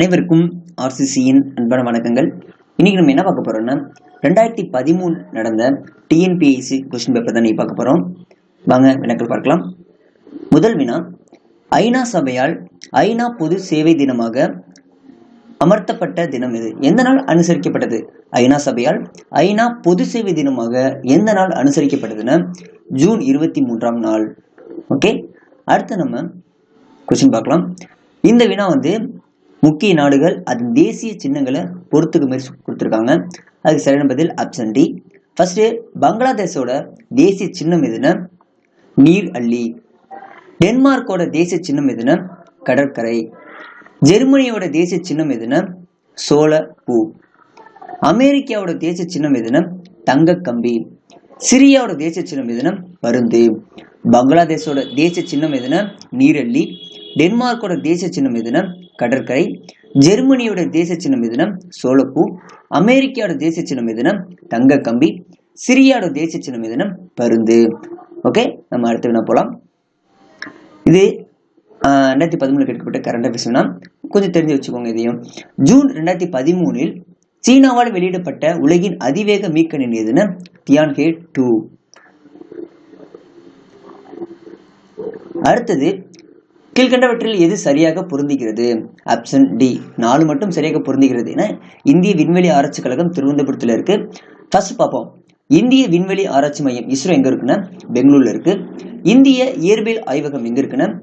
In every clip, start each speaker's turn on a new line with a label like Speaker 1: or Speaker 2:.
Speaker 1: அனைவருக்கும் ஆர்சிசியின் அன்பான வணக்கங்கள். இன்னைக்கு நம்ம என்ன பார்க்க போறோம்னா ரெண்டாயிரத்தி பதிமூணு நடந்த டிஎன்பிஎஸ்சி கொஸ்டின் பேப்பர் தான் நீ பார்க்க போறோம். வாங்க வினாக்கள் பார்க்கலாம். முதல் வினா ஐநா சபையால் ஐநா பொது சேவை தினமாக அமர்த்தப்பட்ட தினம் இது எந்த நாள் அனுசரிக்கப்பட்டது? ஐநா சபையால் ஐநா பொது சேவை தினமாக எந்த நாள் அனுசரிக்கப்பட்டதுன்னா ஜூன் இருபத்தி மூன்றாம் நாள். ஓகே? அடுத்து நம்ம கொஸ்டின் பார்க்கலாம். இந்த வினா வந்து முக்கிய நாடுகள் அதன் தேசிய சின்னங்களை பொறுத்துக்கு முயற்சி கொடுத்துருக்காங்க. அதுக்கு சரியான பதில் ஆப்ஷன் டி ஃபர்ஸ்ட் பங்களாதேஷோட தேசிய சின்னம் எதுனா நீர் அள்ளி. டென்மார்க்கோட தேசிய சின்னம் எதுனா கடற்கரை. ஜெர்மனியோட தேசிய சின்னம் எதுனா சோழ பூ. அமெரிக்காவோட தேசிய சின்னம் எதுனா தங்க கம்பி. சிரியாவோட தேசிய சின்னம் எதுனா மருந்து. பங்களாதேஷோட தேசிய சின்னம் எதுனா நீரள்ளி டென்மார்க்கோட தேசிய சின்னம் எதுனா கடற்கரை ஜெர்மனியோட தேசிய சின்னம் எதுனா சோளப்பூ அமெரிக்காவோட தேசிய சின்னம் எதுனா தங்க கம்பி சிரியாவோட தேசிய சின்னம் எதுனா பருந்து. ஓகே நம்ம அடுத்து என்ன போலாம். இது ஆஹ், ரெண்டாயிரத்தி பதிமூணு கேட்கப்பட்ட கரண்ட் அஃபேர்ஸ்னா கொஞ்சம் தெரிஞ்சு வச்சுக்கோங்க இதையும். ஜூன் ரெண்டாயிரத்தி பதிமூணில் சீனாவால் வெளியிடப்பட்ட உலகின் அதிவேக மீக்கணினி மினம் தியான் கே டூ. அடுத்தது கீழ்கண்டவற்றில் எது சரியாக பொருந்துகிறது? ஆப்ஷன் டி நாலு மட்டும் சரியாக பொருந்துகிறது என இந்திய விண்வெளி ஆராய்ச்சி கழகம் திருவனந்தபுரத்தில் இருக்கு. ஃபர்ஸ்ட் பார்ப்போம். இந்திய விண்வெளி ஆராய்ச்சி மையம் இஸ்ரோ எங்க இருக்குன்னா? பெங்களூர்ல இருக்கு. இந்திய இயற்பியல் ஆய்வகம் எங்க இருக்குன்னா?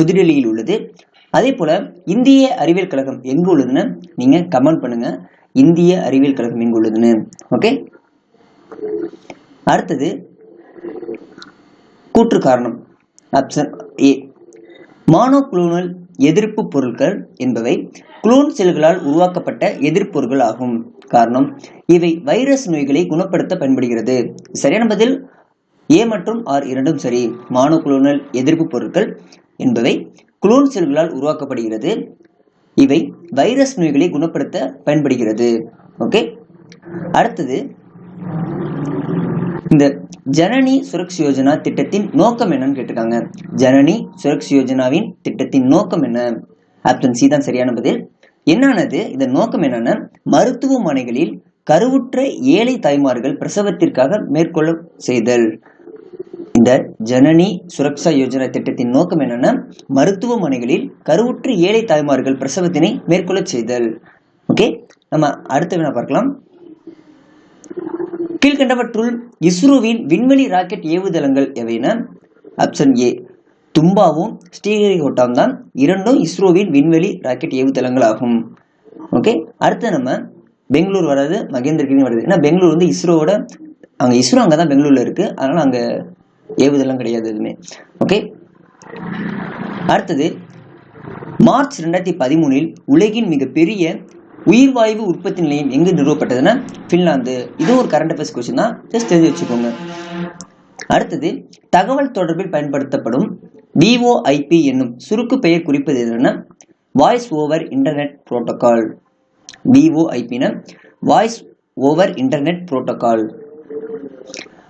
Speaker 1: புதுடெல்லியில் உள்ளது. அதே போல இந்திய அறிவியல் கழகம் எங்க உள்ளதுன்னு நீங்க கமெண்ட் பண்ணுங்க. இந்திய அறிவியல் கழகம் எங்க உள்ளதுன்னு. ஓகே அடுத்தது கூற்று காரணம். ஆப்ஷன் ஏ மானோக்ளோனல் எதிர்ப்பு பொருட்கள் என்பவை குளோன் செல்களால் உருவாக்கப்பட்ட எதிர்ப்பொருட்கள் ஆகும். காரணம் இவை வைரஸ் நோய்களை குணப்படுத்த பயன்படுகிறது. சரியான பதில் ஏ மற்றும் ஆர் இரண்டும் சரி. மானோக்ளோனல் எதிர்ப்பு பொருட்கள் என்பவை குளோன் செல்களால் உருவாக்கப்படுகிறது. இவை வைரஸ் நோய்களை குணப்படுத்த பயன்படுகிறது. ஓகே? அடுத்தது இந்த ஜனனி சுரக்ஷ் யோஜனா திட்டத்தின் நோக்கம் என்னன்னு கேட்டிருக்காங்க. ஜனனி சுரக்ஷ் யோஜனாவின் திட்டத்தின் நோக்கம் என்ன? ஆப்ஷன் சி தான் சரியான பதில். என்னானது? இதன் நோக்கம் என்னன்னா மருத்துவமனைகளில் கருவுற்ற ஏழை தாய்மார்கள் பிரசவத்திற்காக மேற்கொள்ள செய்தல். இந்த ஜனனி சுரக்ஷா யோஜனா திட்டத்தின் நோக்கம் என்னன்னா மருத்துவமனைகளில் கருவுற்ற ஏழை தாய்மார்கள் பிரசவத்தினை மேற்கொள்ள செய்தல். ஓகே? நம்ம அடுத்த வினா பார்க்கலாம். கீழ்கண்டவற்றுள் இஸ்ரோவின் விண்வெளி ராக்கெட் ஏவுதளங்கள் எவைன? ஆப்ஷன் ஏ தும்பாவும் ஸ்ரீஹரிகோட்டாவும் தான் இரண்டும் இஸ்ரோவின் விண்வெளி ராக்கெட் ஏவுதளங்கள் ஆகும் ஓகே அடுத்து நம்ம பெங்களூர் வராது மகேந்திரகிரி வருது ஏன்னா பெங்களூர் வந்து இஸ்ரோவோட அங்கே இஸ்ரோ அங்கே தான் பெங்களூரில் இருக்குது அதனால் அங்கே ஏவுதளம் கிடையாது எதுவுமே. ஓகே அடுத்தது மார்ச் ரெண்டாயிரத்தி பதிமூணில் உலகின் மிகப்பெரிய உயிர்வாயு உற்பத்தி நிலையம் எங்கு நிறுவப்பட்டதுன்னா பின்லாந்து. இதுவும் ஒரு கரண்ட் அஃபேர்ஸ் கொஸ்டின் தான். ஜஸ்ட் தெரிஞ்சு வச்சுக்கோங்க. அடுத்தது தகவல் தொடர்பில் பயன்படுத்தப்படும் விஓஐபி என்னும் சுருக்கு பெயர் குறிப்பது என்னன்னா வாய்ஸ் ஓவர் இன்டர்நெட் புரோட்டோகால் விஓஐபின வாய்ஸ் ஓவர் இன்டர்நெட் புரோட்டோகால்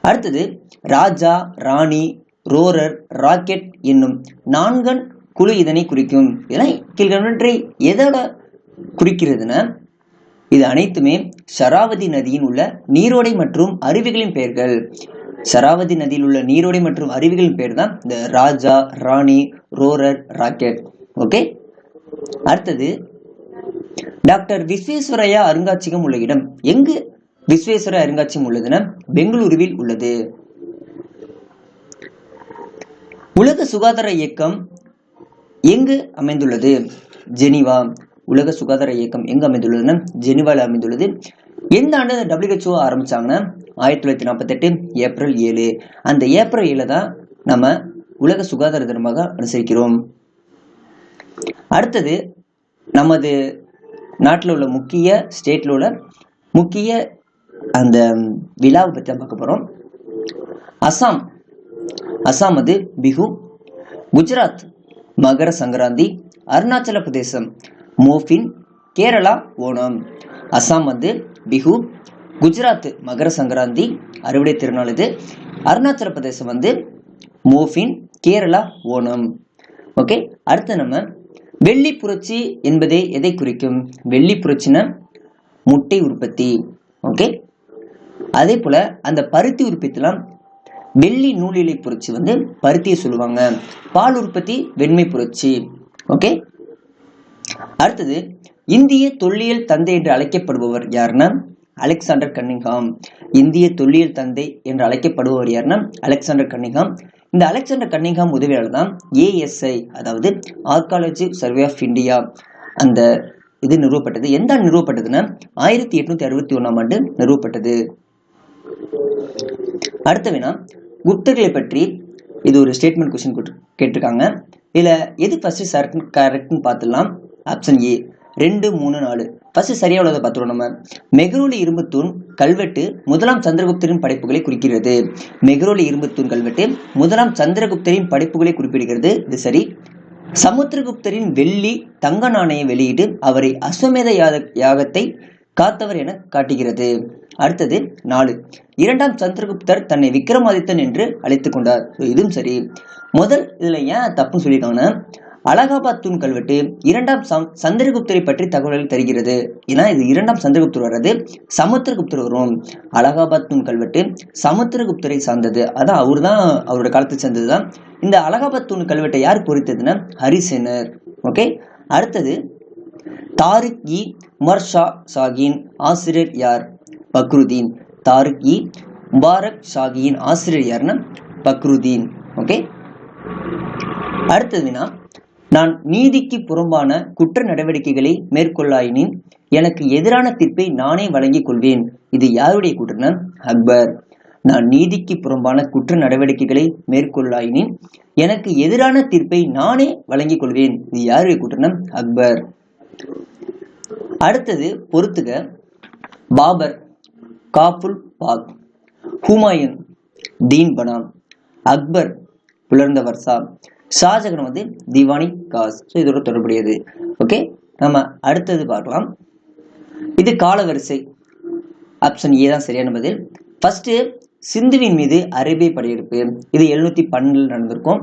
Speaker 1: அடுத்தது ராஜா ராணி ரோரர் ராக்கெட் என்னும் நான்கன் குழு இதனை குறிக்கும். இதெல்லாம் கீழ்கண்டவற்றை எதோட குறிக்கிறதுனா இது அனைத்துமே சராவதி நதியின் உள்ள நீரோடை மற்றும் அருவிகளின் பெயர்கள். சராவதி நதியில் உள்ள நீரோடை மற்றும் அருவிகளின் பெயர் தான் இந்த Raja Rani Roarer Rocket. Okay? அடுத்தது டாக்டர் விஸ்வேஸ்வரையா அருங்காட்சியகம் உள்ள இடம். எங்கு விஸ்வேஸ்வர அருங்காட்சியகம் உள்ளதுன்னா பெங்களூருவில் உள்ளது. உலக சுகாதார இயக்கம் எங்கு அமைந்துள்ளது? ஜெனிவா. உலக சுகாதார இயக்கம் எங்க அமைந்துள்ளதுன்னா ஜெனிவாவில் அமைந்துள்ளது. எந்த ஆண்டு டபிள்யூஹெச்ஓ ஆரம்பிச்சாங்கன்னா ஆயிரத்தி தொள்ளாயிரத்தி நாற்பத்தெட்டு ஏப்ரல் ஏழு. அந்த ஏப்ரல் ஏழு தான் நம்ம உலக சுகாதார தினமாக அனுசரிக்கிறோம். அடுத்தது நமது நாட்டில் உள்ள முக்கிய ஸ்டேட்டில் உள்ள முக்கிய அந்த விழாவை பற்றி தான் பார்க்க போகிறோம் அசாம். அசாம் அது பிஹு குஜராத் மகர சங்கராந்தி அருணாச்சல பிரதேசம். மோஃபின் கேரளா ஓணம். அசாம் வந்து பிஹு குஜராத் மகர சங்கராந்தி அறுவடை திருநாள் இது. அருணாச்சல பிரதேசம் வந்து மோஃபின் கேரளா ஓணம். ஓகே அடுத்து நம்ம வெள்ளி புரட்சி என்பதே எதை குறிக்கும்? வெள்ளி புரட்சினா முட்டை உற்பத்தி. ஓகே அதே போல அந்த பருத்தி உற்பத்திலாம் வெள்ளி நூலிலை புரட்சி வந்து பருத்தியை சொல்லுவாங்க. பால் உற்பத்தி வெண்மை புரட்சி. ஓகே அடுத்தது இந்திய தொல்லியல் தந்தை என்று அழைக்கப்படுபவர் யாருன்னா அலெக்சாண்டர் கன்னிங்ஹாம் இந்திய தொல்லியல் தந்தை என்று அழைக்கப்படுபவர் யாருன்னா அலெக்சாண்டர் கன்னிங்ஹாம் இந்த அலெக்சாண்டர் கன்னிங்ஹாம் உதவியாளர் தான் ஏஎஸ்ஐ அதாவது ஆர்காலஜி சர்வே ஆஃப் இந்தியா அந்த இது நிறுவப்பட்டது. எந்த ஆண்டு நிறுவப்பட்டதுன்னா ஆயிரத்தி எட்நூத்தி அறுபத்தி ஒன்றாம் ஆண்டு நிறுவப்பட்டது. அடுத்த வினா குப்தர்களை பற்றி இது ஒரு ஸ்டேட்மெண்ட் கொஸ்டின் கேட்டிருக்காங்க. இதுல எது ஃபர்ஸ்ட் கரெக்ட்னு பார்த்துடலாம். ஆப்ஷன் ஏ ரெண்டு மூணு நாலு. ஃபர்ஸ்ட் சரியா உள்ளதை பார்த்துருவோம் நம்ம. மெகரோலி இரும்புத்தூண் கல்வெட்டு முதலாம் சந்திரகுப்தரின் படைப்புகளை குறிக்கிறது. மெகரோலி இரும்புத்தூண் கல்வெட்டு முதலாம் சந்திரகுப்தரின் படைப்புகளை குறிப்பிடுகிறது. இது சரி. சமுத்திரகுப்தரின் வெள்ளி தங்க நாணய வெளியீடு அவரை அஸ்வமேத யாக யாகத்தை காத்தவர் என காட்டுகிறது. அடுத்தது நாலு. இரண்டாம் சந்திரகுப்தர் தன்னை விக்ரமாதித்தன் என்று அழைத்துக் கொண்டார். இதுவும் சரி. முதல் இதில் ஏன் தப்புன்னு சொல்லியிருக்காங்கன்னா அலகாபாத் தூண் கல்வெட்டு இரண்டாம் சம்- சந்திரகுப்தரை பற்றி தகவல்கள் தருகிறது. ஏன்னா இது இரண்டாம் சந்திரகுப்தர் வர்றது சமுத்திரகுப்தர் வரும். அலகாபாத் தூண் கல்வெட்டு சமுத்திரகுப்தரை சார்ந்தது. அதான் அவர் தான் அவரோட காலத்தை சேர்ந்தது தான் இந்த அலகாபாத் தூண் கல்வெட்டை யார் பொறித்ததுன்னா ஹரிசேனர். ஓகே? அடுத்தது தாரிக் இ. உமர் ஷா ஆசிரியர் யார்? பக்ருதீன். தாரிக் இ. முபாரக் ஷாகியின் ஆசிரியர் யாருன்னா பக்ருதீன். ஓகே? அடுத்ததுன்னா நான் நீதிக்கு புறம்பான குற்ற நடவடிக்கைகளை மேற்கொள்ளாயினின் எனக்கு எதிரான தீர்ப்பை நானே வழங்கிக் கொள்வேன். இது யாருடைய கூற்றுனா அக்பர். நான் நீதிக்கு புறம்பான குற்ற நடவடிக்கைகளை மேற்கொள்ளாயினின் எனக்கு எதிரான தீர்ப்பை நானே வழங்கிக் கொள்வேன். இது யாருடைய கூற்றுனா அக்பர். அடுத்தது பொறுத்துக. பாபர் காபுல் பாக் ஹுமாயூன் தீன் பனாம் அக்பர் புலர்ந்த வர்ஷா ஷாஜகான் வந்து திவானி காஸ். ஸோ இதோட தொடர்புடையது. ஓகே நம்ம அடுத்தது பார்க்கலாம். இது காலவரிசை. ஆப்ஷன் ஏ தான் சரியான பதில். ஃபஸ்ட்டு சிந்துவின் மீது அரேபிய படையெடுப்பு இது எழுநூத்தி பன்னெண்டில் நடந்திருக்கும்.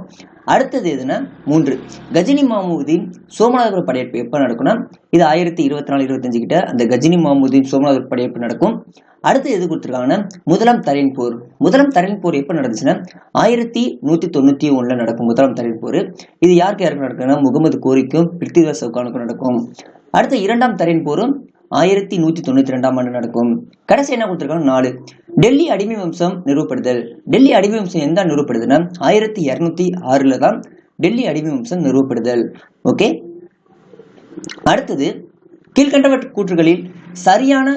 Speaker 1: அடுத்தது எதுனா மூன்று. கஜினி மாமூதீன் சோமநாதபுரம் படையெடுப்பு எப்போ நடக்கும்னா இது ஆயிரத்தி இருபத்தி நாலு இருபத்தஞ்சு கிட்ட அந்த கஜினி மாமூதீன் சோமநாதபுரம் படையெடுப்பு நடக்கும். அடுத்து எது கொடுத்துருக்காங்கன்னா முதலாம் தரையின் போர். முதலாம் தரையின் போர் எப்போ நடந்துச்சுன்னா ஆயிரத்தி நூத்தி தொண்ணூத்தி ஒன்றில் நடக்கும் முதலாம் தரையின் போர். இது யாருக்கு யாருக்கு நடக்கும்னா முகமது கோரிக்கும் பிருத்திவிராஜ் சவுகானுக்கும் நடக்கும். அடுத்து இரண்டாம் தரையின் போரும் ஆயிரத்தி நூத்தி தொண்ணூத்தி ரெண்டாம் ஆண்டு நடக்கும். கடைசி என்ன கொடுத்துருக்காங்க நாலு. டெல்லி அடிமை வம்சம் நிறுவப்படுதல் டெல்லி அடிமை வம்சம் எந்த நிறுவப்படுதுன்னா ஆயிரத்தி இருநூத்தி ஆறுல தான் டெல்லி அடிமை வம்சம் நிறுவப்படுதல் ஓகே? அடுத்தது கீழ்கண்டவற்ற கூற்றுகளில் சரியான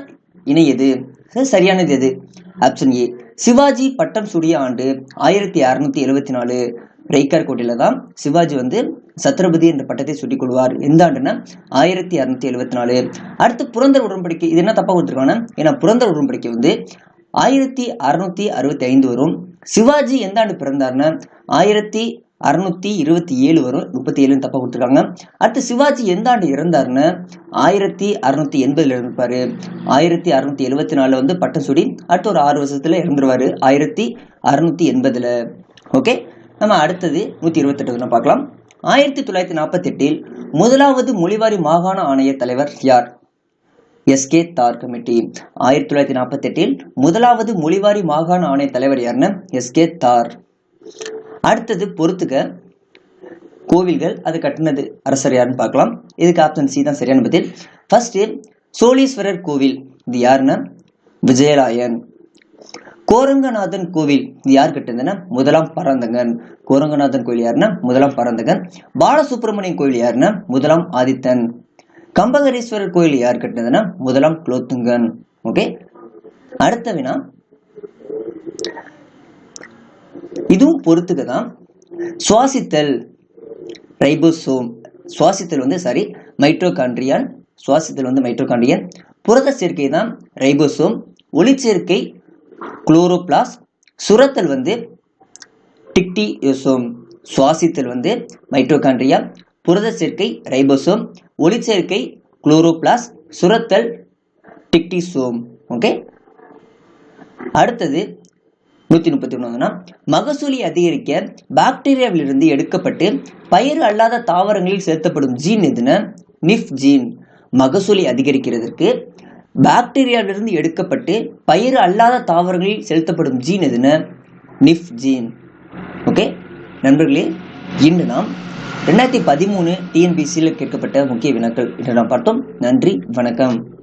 Speaker 1: இணை எது? சரியானது எது? ஆப்ஷன் ஏ சிவாஜி பட்டம் சுடிய ஆண்டு ஆயிரத்தி அறுநூத்தி எழுவத்தி நாலு. ரெய்கார் கோட்டையில தான் சிவாஜி வந்து சத்ரபதி என்ற பட்டத்தை சுட்டிக் கொள்வார். எந்த ஆண்டுனா ஆயிரத்தி அறுநூத்தி எழுவத்தி நாலு அடுத்து புரந்தர் உடன்படிக்கை இது என்ன தப்பா கொடுத்துருக்காங்கன்னா? ஏன்னா புரந்தர் உடன்படிக்கை வந்து ஆயிரத்தி அறுநூத்தி அறுபத்தி ஐந்து வரும். சிவாஜி எந்த ஆண்டு பிறந்தாருன்னா? ஆயிரத்தி அறுநூத்தி இருபத்தி ஏழு வரும். முப்பத்தி ஏழுன்னு தப்பா கொடுத்துருக்காங்க. அடுத்து சிவாஜி எந்த ஆண்டு இறந்தாருன்னு? ஆயிரத்தி அறுநூத்தி எண்பதுல இருப்பாரு ஆயிரத்தி அறுநூத்தி எழுபத்தி நாலுல வந்து பட்டம் சுடி அடுத்து ஒரு ஆறு வருஷத்துல இறந்துருவாரு. ஆயிரத்தி அறுநூத்தி எண்பதுல. ஓகே? நம்ம அடுத்தது நூத்தி இருபத்தெட்டு பார்க்கலாம். ஆயிரத்தி தொள்ளாயிரத்தி நாற்பத்தி எட்டில் முதலாவது மொழிவாரி மாகாண ஆணைய தலைவர் யார்? எஸ்கே தார் கமிட்டி ஆயிரத்தி தொள்ளாயிரத்தி நாற்பத்தி எட்டில் முதலாவது மொழிவாரி மாகாண ஆணைய தலைவர் யாருன்னு? எஸ்கே தார். அடுத்தது பொறுத்துக்க கோவில்கள் அது கட்டினது அரசர் யாருன்னு பார்க்கலாம். இதுக்கு ஆப்ஷன் சி தான் சரியான பதில். ஃபர்ஸ்ட் சோழீஸ்வரர் கோவில். இது யாருன்னா? விஜயராயன். கோரங்கநாதன் கோவில். இது யார் கட்டுனதுன்னா முதலாம் பரந்தகன். கோரங்கநாதன் கோவில் யாருன்னா முதலாம் பரந்தகன். பாலசுப்பிரமணியன் கோயில் யாருன்னா முதலாம் ஆதித்தன். கம்பகரீஸ்வரர் கோயில் யார் கட்டினதுன்னா முதலாம் குலோத்துங்கன். ஓகே அடுத்த வினா. இதுவும் பொறுத்துக்க தான் சுவாசித்தல் ரைபோசோம். சுவாசித்தல் வந்து சாரி மைட்ரோகாண்ட்ரியான் சுவாசித்தல் வந்து மைட்ரோகான்ட்ரியன் புரத சேர்க்கை தான் ரைபோசோம். ஒளிச்சேர்க்கை குளோரோபிளாஸ் சுரத்தல் வந்து டிக்டியோசோம் சுவாசித்தல் வந்து மைட்ரோகான்ட்ரியா புரத சேர்க்கை ரைபோசோம் ஒளிச்சேர்க்கை குளோரோபிளாஸ் சுரத்தல் டிக்டிசோம் ஓகே? அடுத்தது நூத்தி முப்பத்தி ஒன்றுனா மகசூலை அதிகரிக்க பாக்டீரியாவிலிருந்து எடுக்கப்பட்டு பயிர் அல்லாத தாவரங்களில் செலுத்தப்படும் ஜீன் எதுனா? Nif gene. மகசூலை அதிகரிக்கிறதுக்கு பாக்டீரியாவிலிருந்து எடுக்கப்பட்டு பயிர் அல்லாத தாவரங்களில் செலுத்தப்படும் ஜீன் எதுன்னு? Nif gene. ஓகே? நண்பர்களே இன்று நாம் ரெண்டாயிரத்தி பதிமூணு டிஎன்பிசியில் கேட்கப்பட்ட முக்கிய வினாக்கள் இன்று நாம் பார்த்தோம். நன்றி வணக்கம்.